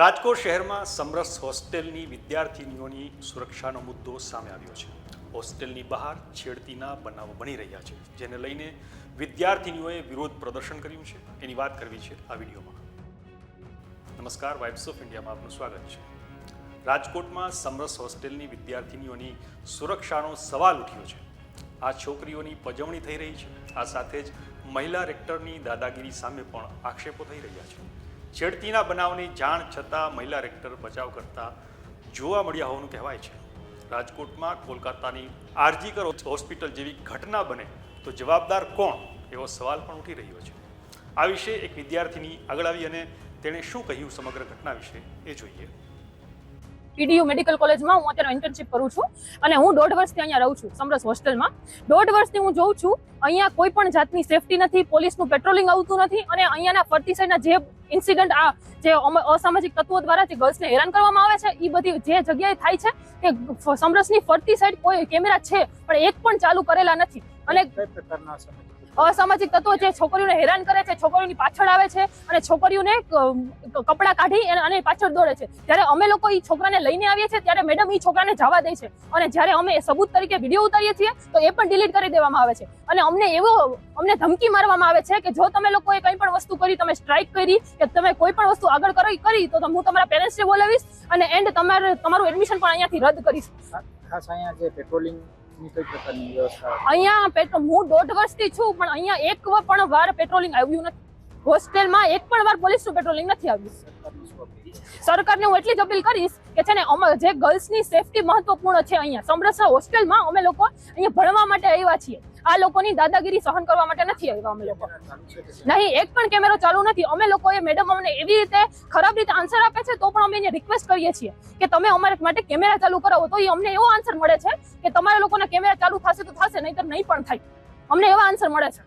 રાજકોટ શહેરમાં સમરસ હોસ્ટેલની વિદ્યાર્થીનીઓની સુરક્ષાનો મુદ્દો સામે આવ્યો છે. હોસ્ટેલની બહાર છેડતીના બનાવો બની રહ્યા છે, જેને લઈને વિદ્યાર્થીનીઓએ વિરોધ પ્રદર્શન કર્યું છે. એની વાત કરવી છે આ વિડીયોમાં. નમસ્કાર વાઇબ્સ ઓફ ઇન્ડિયામાં આપનું સ્વાગત છે. રાજકોટમાં સમરસ હોસ્ટેલની વિદ્યાર્થીનીઓની સુરક્ષાનો સવાલ ઉઠ્યો છે. આ છોકરીઓની પજવણી થઈ રહી છે. આ સાથે જ મહિલા રેક્ટરની દાદાગીરી સામે પણ આક્ષેપો થઈ રહ્યા છે. છેડતીના બનાવની જાણ છતાં મહિલા રેક્ટર બચાવ કરતા જોવા મળ્યા હોવાનું કહેવાય છે. રાજકોટમાં કોલકાતાની આરજીકર હોસ્પિટલ જેવી ઘટના બને તો જવાબદાર કોણ? એવો સવાલ પણ ઉઠી રહ્યો છે. આ વિશે એક વિદ્યાર્થીની આગળ આવી અને તેણે શું કહ્યું સમગ્ર ઘટના વિશે એ જોઈએ. પીડીયુ મેડિકલ કોલેજમાં હું અત્યારે ઇન્ટર્નશીપ કરું છું અને હું દોઢ વર્ષથી અહીંયા રહું છું સમરસ હોસ્ટેલમાં દોઢ વર્ષથી હું જોઉં છું અહીંયા કોઈ પણ જાતની સેફટી નથી, પોલીસનું પેટ્રોલિંગ આવતું નથી અને અહીંયાના ફરતી સાઈડના જે ઇન્સિડન્ટ આ જે અસામાજિક તત્વો દ્વારા જે ગર્લ્સને હેરાન કરવામાં આવે છે એ બધી જે જગ્યાએ થાય છે એ સમરસની ફરતી સાઈડ કોઈ કેમેરા છે, પણ એક પણ ચાલુ કરેલા નથી. અને સામાજિક અસામાજિક તત્વો જે છોકરીઓને હેરાન કરે છે છોકરીઓની પાછળ આવે છે અને છોકરીઓને કપડાં કાઢી અને અને પાછળ દોડે છે. જ્યારે અમે લોકો એ છોકરાને લઈને આવીએ છીએ ત્યારે મેડમ એ છોકરાને જવા દે છે. અને જ્યારે અમે સબૂત તરીકે વીડિયો ઉતારીએ છીએ તો એ પણ ડિલીટ કરી દેવામાં આવે છે. અને અમને એવો અમને ધમકી મારવામાં આવે છે કે જો તમે લોકોએ કંઈ પણ વસ્તુ કરી તમે સ્ટ્રાઇક કરી કે તમે કોઈ પણ વસ્તુ આગળ કરી કરી તો હું તમારા પેરેન્ટ્સને બોલાવીશ અને એન્ડ તમારે તમારું એડમિશન પણ અહીંયાથી રદ કરીશ. ખાસ અહીંયા જે પેટ્રોલિંગની કઈ પ્રકારની વ્યવસ્થા અહીંયા પેટ્રોલ, હું દોઢ વર્ષથી છું, પણ અહીંયા એક પણ વાર પેટ્રોલિંગ આવ્યું નથી. હોસ્ટેલમાં એક પણ વાર પોલીસનું પેટ્રોલિંગ નથી આવ્યું. સરકારની હું એટલી જ અપીલ કરીશ કે છે ને અમે જે ગર્લ્સની સેફટી મહત્વપૂર્ણ છે અહીંયા, સમરસા હોસ્ટેલમાં અમે લોકો અહીંયા ભણવા માટે આવ્યા છીએ. આ લોકોની દાદાગીરી સહન કરવા માટે નથી આવ્યા અમે લોકો? નહીં, એક પણ કેમેરો ચાલુ નથી. અમે લોકોએ મેડમ અમને એવી રીતે ખરાબ રીતે આન્સર આપે છે તો પણ અમે એને રિક્વેસ્ટ કરીએ છીએ કે તમે અમારા માટે કેમેરા ચાલુ કરાવો. તો એ અમને એવો આન્સર મળે છે કે તમારા લોકોના કેમેરા ચાલુ થશે તો થશે, નહીતર નહીં પણ થાય. અમને એવા આન્સર મળે છે.